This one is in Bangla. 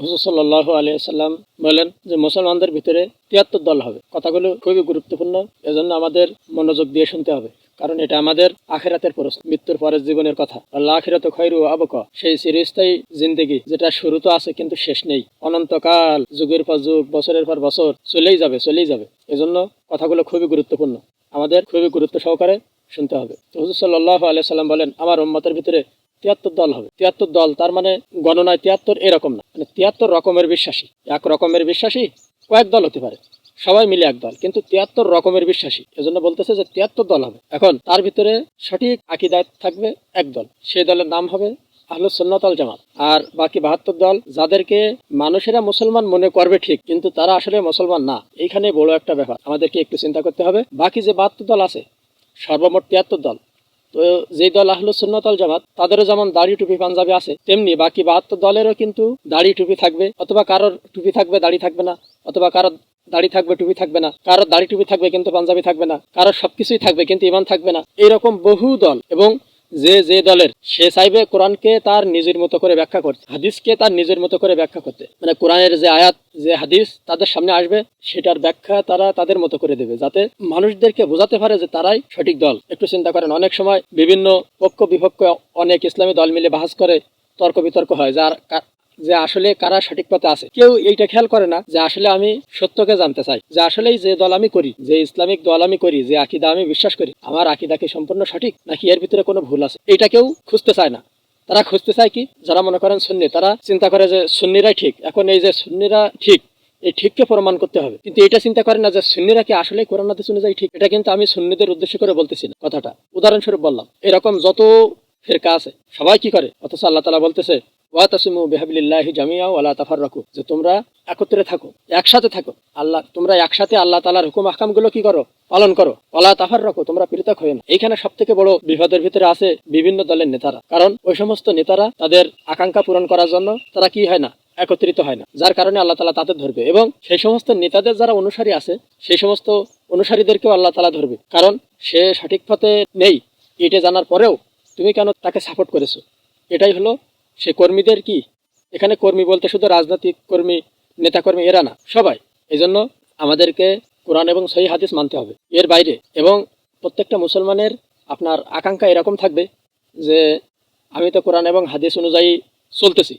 হুজুর সাল্লাহ আলিয়াল্লাম বলেন যে মুসলমানদের ভিতরে তিয়াত্তর দল হবে। কথাগুলো খুবই গুরুত্বপূর্ণ। এজন্য আমাদের মনোযোগ দিয়ে শুনতে হবে। কারণ এটা আমাদের আখেরাতের প্রশ্ন, মৃত্যুর পরের জীবনের কথা। আল্লাহ আখেরাত খৈরু আবক। সেই চিরস্থায়ী জিন্দগি, যেটা শুরু তো আছে কিন্তু শেষ নেই। অনন্তকাল, যুগের পর যুগ, বছরের পর বছর, চলেই যাবে চলেই যাবে। এজন্য কথাগুলো খুবই গুরুত্বপূর্ণ। আমাদের খুবই গুরুত্ব সহকারে শুনতে হবে। তো হুজুর সাল্লাহ আলিয়া সাল্লাম বলেন, আমার উম্মতের ভিতরে তিয়াত্তর দল হবে। তিয়াত্তর দল, তার মানে গণনায় তিয়াত্তর এরকম না। মানে তিয়াত্তর রকমের বিশ্বাসী। এক রকমের বিশ্বাসী কয়েক দল হতে পারে। সবাই মিলে এক দল। কিন্তু তিয়াত্তর রকমের বিশ্বাসী। এজন্য বলতেছে যে তিয়াত্তর দল হবে। এখন তার ভিতরে সঠিক আকিদায় থাকবে এক দল। সেই দলের নাম হবে আহলুস সুন্নাতাল জামাত। আর বাকি বাহাত্তর দল যাদেরকে মানুষেরা মুসলমান মনে করবে ঠিক, কিন্তু তারা আসলে মুসলমান না। এইখানে বড় একটা ব্যাপার। আমাদেরকে একটু চিন্তা করতে হবে। বাকি যে বাহাত্তর দল আছে, সর্বমোট তিয়াত্তর দল তো যে দল আহলু সুন্নতল জামাত, তাদেরও যেমন দাড়ি টুপি পাঞ্জাবি আছে, তেমনি বাকি বাহাত্তর দলেরও কিন্তু দাড়ি টুপি থাকবে, অথবা কারোর টুপি থাকবে, দাড়ি থাকবে না, অথবা কারোর দাড়ি থাকবে, টুপি থাকবে না, কারোর দাড়ি টুপি থাকবে কিন্তু পাঞ্জাবি থাকবে না, কারোর সবকিছুই থাকবে কিন্তু ইমান থাকবে না। এরকম বহু দল এবং যে যে দলের, সে চাইবে কোরআনকে তার নিজের মতো করে ব্যাখ্যা করতে, হাদিসকে তার নিজের মতো করে ব্যাখ্যা করতে। মানে কোরআনের যে আয়াত, যে হাদিস তাদের সামনে আসবে, সেটার ব্যাখ্যা তারা তাদের মতো করে দেবে, যাতে মানুষদেরকে বোঝাতে পারে যে তারাই সঠিক দল। একটু চিন্তা করেন, অনেক সময় বিভিন্ন পক্ষ বিপক্ষ অনেক ইসলামী দল মিলে বাহাস করে তর্ক বিতর্ক হয়, যার যে আসলে কারা সঠিক পথে আছে। কেউ এইটা খেয়াল করে না যে আসলে আমি সত্যকে জানতে চাই, যে আসলেই যে দল আমি করি, যে ইসলামিক দল আমি করি, যে আকিদা আমি বিশ্বাস করি, আমার আকিদা কি সম্পূর্ণ সঠিক, নাকি এর ভিতরে কোনো ভুল আছে? এটা কেউ খুঁজতে চায় না। তারা খুঁজতে চায় কি? যারা মনে করেন সুন্নি, তারা চিন্তা করে যে সুন্নিরাই ঠিক। এখন এই যে সুন্নিরা ঠিক, এই ঠিককে প্রমাণ করতে হবে। কিন্তু এটা চিন্তা করে না যে সুন্নিরা কি আসলে কোরআন হাদিস অনুযায়ী ঠিক? এটা কিন্তু আমি সুন্নিদের উদ্দেশ্য করে বলতেছি না কথাটা। উদাহরণস্বরূপ বললাম, এরকম যত ফেরকা আছে, সবাই কি করে? অথচ আল্লাহ তালা বলতেছে ওয়াতাসিমু বিহাবিল্লাহি জামিয়া ওয়ালা তাফাররাকু। যে তোমরা একত্রে থাকো, একসাথে থাকো, আল্লাহ, তোমরা একসাথে আল্লাহ তালার হুকুম আহকামগুলো কি করো? পালন করো। ওয়ালা তাফাররাকু, তোমরা পৃথক হয়ে না। এইখানে সব থেকে বড় বিপদের ভিতরে আছে বিভিন্ন দলের নেতারা। কারণ ওই সমস্ত নেতারা তাদের আকাঙ্ক্ষা পূরণ করার জন্য তারা কি হয় না? একত্রিত হয় না। যার কারণে আল্লাহ তালা তাদের ধরবে এবং সেই সমস্ত নেতাদের যারা অনুসারী আছে, সেই সমস্ত অনুসারীদেরকেও আল্লাহ তালা ধরবে। কারণ সে সঠিক পথে নেই। এটা জানার পরেও তুমি কেন তাকে সাপোর্ট করেছ? এটাই হলো সে কর্মীদের কি? এখানে কর্মী বলতে শুধু রাজনৈতিক কর্মী, নেতাকর্মী, এরা না, সবাই। এই জন্য আমাদেরকে কোরআন এবং সহি হাদিস মানতে হবে এর বাইরে। এবং প্রত্যেকটা মুসলমানের আপনার আকাঙ্ক্ষা এরকম থাকবে যে, আমি তো কোরআন এবং হাদিস অনুযায়ী চলতেছি।